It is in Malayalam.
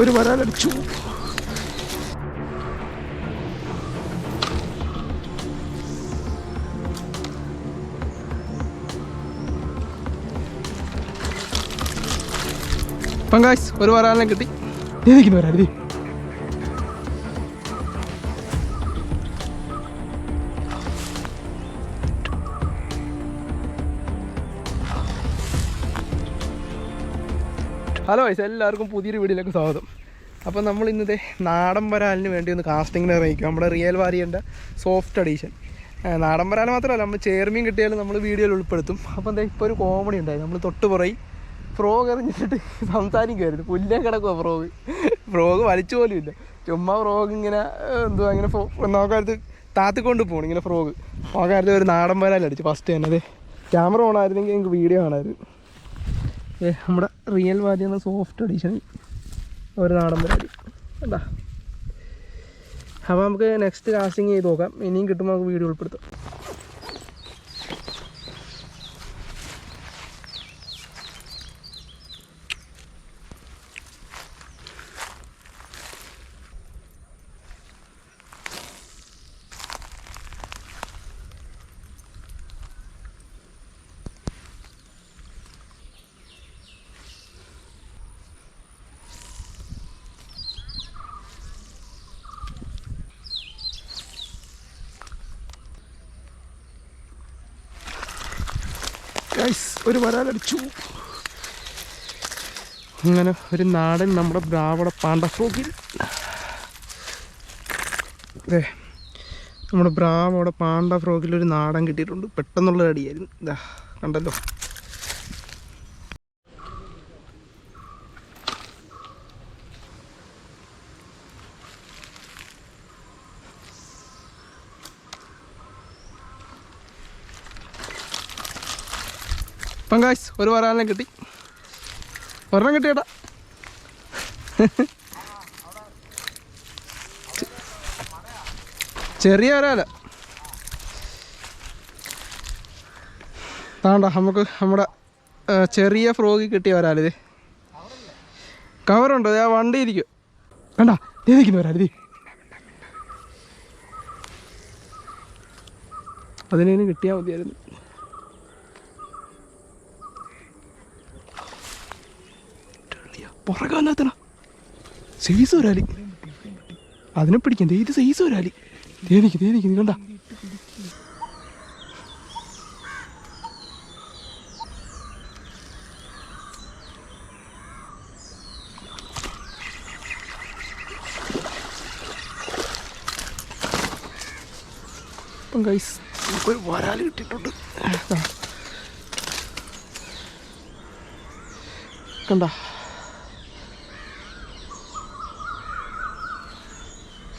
ഒരു വരാലടിച്ചു ഗൈസ് ഒരു വരാലിനെ കിട്ടി. ഇരിക്കുന്നു വരാലി ഹലോ വൈസ് എല്ലാവർക്കും പുതിയൊരു വീഡിയോയിലേക്ക് സ്വാഗതം. അപ്പോൾ നമ്മൾ ഇന്നത്തെ നാടൻ വരാലിന് വേണ്ടി ഒന്ന് കാസ്റ്റിങ്ങിന് ഇറങ്ങിക്കും നമ്മുടെ റിയൽ വാരിയന്റെ സോഫ്റ്റ് അഡീഷൻ നാടൻ വരാൽ മാത്രമല്ല നമ്മൾ ചേർമീൻ കിട്ടിയാലും നമ്മൾ വീഡിയോയിൽ ഉൾപ്പെടുത്തും. അപ്പോൾ എന്താ ഇപ്പോൾ ഒരു കോമഡി ഉണ്ടായി. നമ്മൾ തൊട്ട് പുറയി ഫ്രോഗ് എറിഞ്ഞിട്ട് സംസാരിക്കുമായിരുന്നു പുല്ലേ കിടക്കുക ഫ്രോഗ് ഫ്രോഗ് വലിച്ചു പോലും ഇല്ല. ചുമ്മാ ഫ്രോഗ് ഇങ്ങനെ എന്തുവാ ഇങ്ങനെ നോക്കാലത്ത് താത്തിക്കൊണ്ട് പോകണം ഇങ്ങനെ ഫ്രോഗ് നോക്കാലത്ത് ഒരു നാടൻ വരാലടിച്ചു ഫസ്റ്റ് തന്നെ. അതെ ക്യാമറ ഓണായിരുന്നെങ്കിൽ എനിക്ക് വീഡിയോ കാണാമായിരുന്നു. നമ്മുടെ റിയൽ വാരി എന്ന സോഫ്റ്റ് എഡിഷൻ ഒരു നാടൻ പരിപാടി. എന്താ അപ്പോൾ നമുക്ക് നെക്സ്റ്റ് കാസ്റ്റിംഗ് ചെയ്ത് നോക്കാം. ഇനിയും കിട്ടുമ്പോൾ നമുക്ക് വീഡിയോ ഉൾപ്പെടുത്താം. ഒരു വരാലടിച്ചു അങ്ങനെ ഒരു നാടൻ നമ്മുടെ ബ്രാവട പാണ്ടഫ്രോക്കിൽ അതെ നമ്മുടെ ബ്രാവോടെ പാണ്ട ഫ്രോക്കിൽ ഒരു നാടൻ കിട്ടിയിട്ടുണ്ട്. പെട്ടെന്നുള്ള അടിയായിരുന്നു. ഇതാ കണ്ടല്ലോ. ഇപ്പം കാശ് ഒരു വരാനെ കിട്ടി. ഒരെണ്ണം കിട്ടിയേട്ടാ. ചെറിയ വരാല. താണ്ട നമുക്ക് നമ്മുടെ ചെറിയ ഫ്രോഗി കിട്ടിയ വരാലിത് കവറുണ്ടോ ആ വണ്ടി ഇരിക്കും. വേണ്ട ഇരിക്കുന്നു വരാലിത് അതിനു കിട്ടിയാൽ മതിയായിരുന്നു. പുറകെ വന്നാത്തണ സൈസ് ഒരാളി. അതിനെ പിടിക്കാം ഇത് സൈസ് ഒരാളി. തേനിക്ക് തേനിക്ക് നീ കണ്ട. ഇപ്പം ഗൈസ് നമുക്കൊരു വരാൽ കിട്ടിയിട്ടുണ്ട്. കണ്ട.